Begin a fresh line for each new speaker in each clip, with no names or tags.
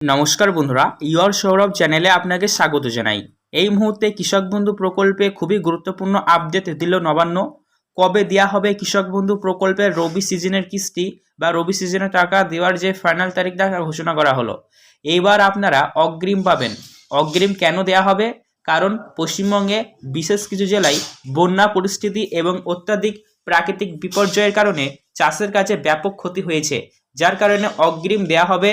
নমস্কার বন্ধুরা, ইয়র সৌরভ চ্যানেলে আপনাকে স্বাগত জানাই। এই মুহূর্তে কৃষক বন্ধু প্রকল্পে খুবই গুরুত্বপূর্ণ আপডেট দিল নবান্ন। কবে দেওয়া হবে কৃষক বন্ধু প্রকল্পের রবি সিজনের কিস্তি বা রবি সিজনের টাকা দেওয়ার যে ফাইনাল তারিখ দেখা ঘোষণা করা হলো। এইবার আপনারা অগ্রিম পাবেন। অগ্রিম কেন দেয়া হবে? কারণ পশ্চিমবঙ্গে বিশেষ কিছু জেলায় বন্যা পরিস্থিতি এবং অত্যাধিক প্রাকৃতিক বিপর্যয়ের কারণে চাষের কাছে ব্যাপক ক্ষতি হয়েছে। যার কারণে অগ্রিম দেয়া হবে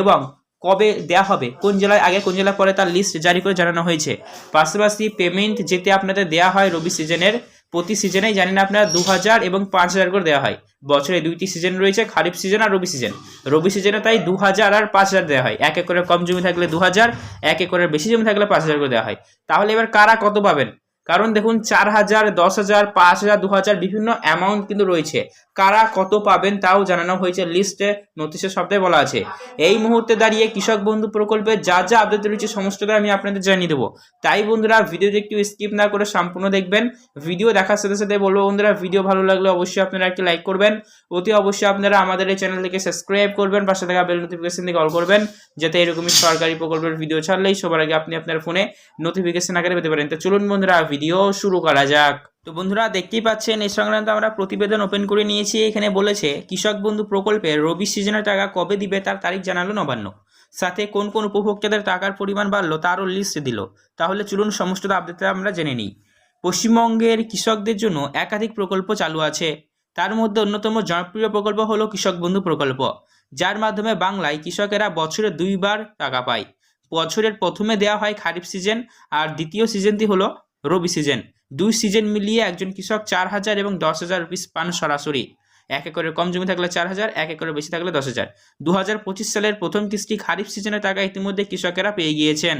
এবং কবে দেয়া হবে? কোন জেলায় আগে, কোন জেলায় পরে তার লিস্ট জারি করে জানানো হয়েছে? পাশাপাশি পেমেন্ট যেতে আপনাদের দেয়া হয় রবি সিজনের, প্রতি সিজনেই জানেন আপনারা দু হাজার এবং পাঁচ হাজার করে দেওয়া হয়। বছরে দুইটি সিজন রয়েছে, খারিফ সিজন আর রবি সিজন রবি সিজনে তাই দু হাজার আর পাঁচ হাজার দেওয়া হয়। এক একরের কম জমি থাকলে দু হাজার এক একরের বেশি জমি থাকলে পাঁচ হাজার করে দেওয়া হয়। তাহলে এবার কারা কত পাবেন? কারণ দেখুন, চার হাজার, দশ হাজার, পাঁচ হাজার, দু হাজার বিভিন্ন অ্যামাউন্ট কিন্তু রয়েছে। কারা কত পাবেন তাও জানানো হয়েছে লিস্টে নোটিশের শব্দে বলা আছে। এই মুহূর্তে দাঁড়িয়ে কৃষক বন্ধু প্রকল্পে যা যা আপডেট রয়েছে সমস্তটা আমি আপনাদের জানিয়ে দেবো। তাই বন্ধুরা ভিডিওটি একটু স্কিপ না করে সম্পূর্ণ দেখবেন। ভিডিও দেখার সাথে সাথে বলব বন্ধুরা ভিডিও ভালো লাগলে অবশ্যই আপনারা একটি লাইক করবেন। অতি অবশ্যই আপনারা আমাদের এই চ্যানেলটিকে সাবস্ক্রাইব করবেন, পাশে থাকা বেল নোটিফিকেশন থেকে অল করবেন, যাতে এরকমই সরকারি প্রকল্পের ভিডিও ছাড়লেই সবার আগে আপনি আপনার ফোনে নোটিফিকেশন আকারে পেতে পারেন। তো চলুন বন্ধুরা ভিডিও শুরু করা যাক। তো বন্ধুরা, দেখতেই পাচ্ছেন এই সংক্রান্ত আমরা প্রতিবেদন ওপেন করে নিয়েছি। এখানে বলেছে, কৃষক বন্ধু প্রকল্পে রবি সিজনের টাকা কবে দিবে তার তারিখ জানালো নবান্ন। সাথে কোন কোন উপভোক্তাদের টাকার পরিমাণ বাড়লো তারও লিস্ট দিল। তাহলে চলুন সমস্ত আপডেট আমরা জেনে নিই। পশ্চিমবঙ্গের কৃষকদের জন্য একাধিক প্রকল্প চালু আছে। তার মধ্যে অন্যতম জনপ্রিয় প্রকল্প হলো কৃষক বন্ধু প্রকল্প। যার মাধ্যমে বাংলায় কৃষকেরা বছরে দুইবার টাকা পায়। বছরের প্রথমে দেওয়া হয় খারিফ সিজন, আর দ্বিতীয় সিজনটি হলো রবি সিজন। দুই সিজন মিলিয়ে একজন কৃষক চার হাজার এবং দশ হাজার রুপিস পান সরাসরি। এক একরের কম জমি থাকলে চার হাজার, এক একরের বেশি থাকলে দশ হাজার। দু হাজার পঁচিশ সালের প্রথম কিস্তি খারিফ সিজনের টাকা ইতিমধ্যে কৃষকেরা পেয়ে গিয়েছেন।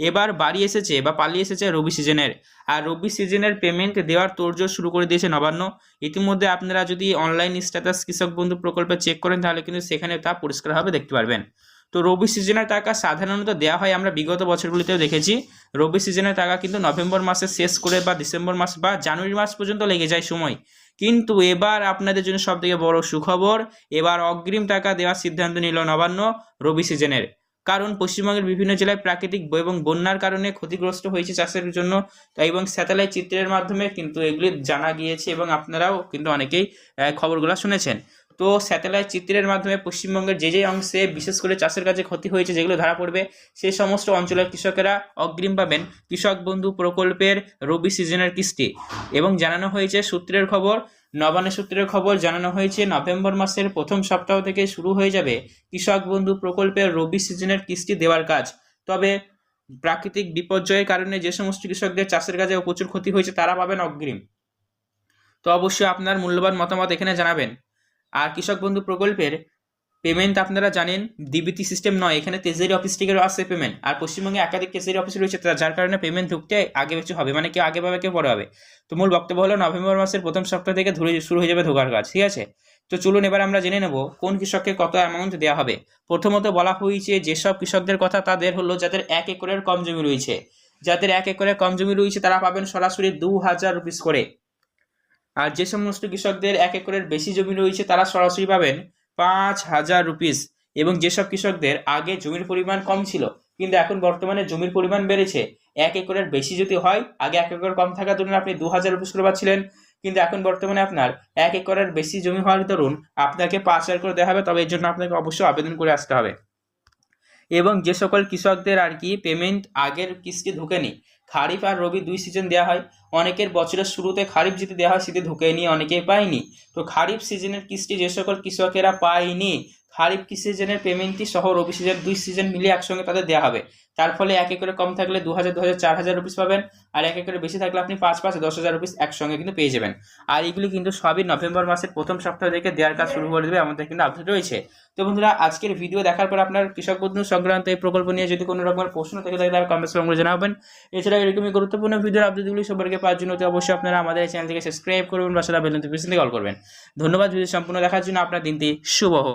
এবার বাড়ি এসেছে বা পালিয়ে এসেছে রবি সিজনের। আর রবি সিজনের পেমেন্ট দেওয়ার তোড়জোড় শুরু করে দিয়েছে নবান্ন। ইতিমধ্যে আপনারা যদি অনলাইন স্ট্যাটাস কৃষক বন্ধু প্রকল্পে চেক করেন তাহলে কিন্তু সেখানে তা পরিষ্কারভাবে দেখতে পারবেন। তো রবি সিজনের টাকা সাধারণত দেওয়া হয়, আমরা বিগত বছরগুলিতেও দেখেছি। রবি সিজনের টাকা কিন্তু নভেম্বর মাসে শেষ করে বা ডিসেম্বর মাস বা জানুয়ারি মাস পর্যন্ত লেগে যায় সময়। কিন্তু এবার আপনাদের জন্য সব থেকে বড় সুখবর, এবার অগ্রিম টাকা দেওয়ার সিদ্ধান্ত নিল নবান্ন রবি সিজনের। কারণ পশ্চিমবঙ্গের বিভিন্ন জেলায় প্রাকৃতিক এবং বন্যার কারণে ক্ষতিগ্রস্ত হয়েছে চাষের জন্য এবং স্যাটেলাইট চিত্রের মাধ্যমে কিন্তু এগুলি জানা গিয়েছে এবং আপনারাও কিন্তু অনেকেই খবরগুলো শুনেছেন। তো স্যাটেলাইট চিত্রের মাধ্যমে পশ্চিমবঙ্গের যে যে অংশে বিশেষ করে চাষের কাছে ক্ষতি হয়েছে যেগুলো ধরা পড়বে সেই সমস্ত অঞ্চলের কৃষকেরা অগ্রিম পাবেন কৃষক বন্ধু প্রকল্পের রবি সিজনের কিস্তি। এবং জানানো হয়েছে সূত্রের খবর, নবান্ন সূত্রের খবর জানানো হয়েছে, নভেম্বর মাসের প্রথম সপ্তাহ থেকে শুরু হয়ে যাবে কৃষক বন্ধু প্রকল্পের রবি সিজনের কিস্তি দেওয়ার কাজ। তবে প্রাকৃতিক বিপর্যয়ের কারণে যে সমস্ত কৃষকদের চাষের কাজে প্রচুর ক্ষতি হয়েছে, তারা পাবেন অগ্রিম। তো অবশ্যই আপনার মূল্যবান মতামত এখানে জানাবেন। আর কৃষক বন্ধু প্রকল্পের পেমেন্ট আপনারা জানেন ডিবিটি সিস্টেম নয়, এখানে তেজেরি অফিস থেকেও আসছে পেমেন্ট আর পশ্চিমবঙ্গে একাধিক তেজেরি অফিস রয়েছে যার কারণে পেমেন্ট ঢুকতে আগে বেশি হবে মানে কেউ আগে পাবে, কেউ পরে হবে তো মূল বক্তব্য হলো, নভেম্বর মাসের প্রথম সপ্তাহ থেকে ধরে শুরু হয়ে যাবে ঢোকার কাজ, ঠিক আছে? তো চলুন এবার আমরা জেনে নেব, কোন কৃষককে কত অ্যামাউন্ট দেওয়া হবে। প্রথমত বলা হয়েছে, যেসব কৃষকদের কথা তাদের হলো, যাদের এক একরের কম জমি রয়েছে। যাদের এক একরের কম জমি রয়েছে, তারা পাবেন সরাসরি দু হাজার রুপিস করে। আর যে সমস্ত কৃষকদের এক একরের বেশি জমি রয়েছে, তারা সরাসরি পাবেন পাঁচ হাজার রুপিস। এবং যেসব কৃষকদের আগে জমির পরিমাণ কম ছিল, কিন্তু এখন বর্তমানে জমির পরিমাণ বেড়েছে, এক একরের বেশি যদি হয়, আগে এক একর কম থাকার দরুন আপনি দু হাজার রুপিস করে পাচ্ছিলেন। কিন্তু এখন বর্তমানে আপনার এক একরের বেশি জমি হওয়ার দরুন আপনাকে পাঁচ হাজার করে দেওয়া হবে, তবে এর জন্য আপনাকে অবশ্যই আবেদন করে আসতে হবে। এবং যে সকল কৃষকদের আর কি পেমেন্ট আগের কিস্তি ঢোকেনি খারিফ আর রবি দুই সিজন দেওয়া হয়। অনেকের বছরের শুরুতে খারিফ যেতে দেওয়া হয় সেটি ঢোকেনি অনেকেই পায়নি। তো খারিফ সিজনের কিস্তি যে সকল কৃষকেরা পায়নি, খারিফ সিজনের পেমেন্টটি সহ রবি সিজন দুই সিজন মিলিয়ে একসঙ্গে তাদের দেওয়া হবে। তার ফলে এক একরে কম থাকলে দু হাজার দু হাজার চার হাজার রুপিস পাবেন আর এক একরে বেশি থাকলে আপনি পাঁচ পাঁচ, দশ হাজার রুপিস একসঙ্গে কিন্তু পেয়ে যাবেন। আর এগুলি কিন্তু সবই নভেম্বর মাসের প্রথম সপ্তাহ থেকে দেওয়ার কাজ শুরু করে দেবে আমাদের কিন্তু আপডেট রয়েছে। তো বন্ধুরা, আজকের ভিডিও দেখার পর আপনার কৃষক বন্ধু সংক্রান্ত এই প্রকল্প নিয়ে যদি কোনো রকমের প্রশ্ন থেকে থাকে তাহলে কমেন্টস করে জানাবেন। এছাড়া এরকমই গুরুত্বপূর্ণ ভিডিওর আপডেটগুলি সবাইকে পাওয়ার জন্য অবশ্যই আপনারা আমাদের এই চ্যানেলটিকে সাবস্ক্রাইব করবেন বা সেটা বেল নোটিফিকেশন থেকে কল করবেন। ধন্যবাদ ভিডিও সম্পূর্ণ দেখার জন্য। আপনার দিনটি শুভ হোক।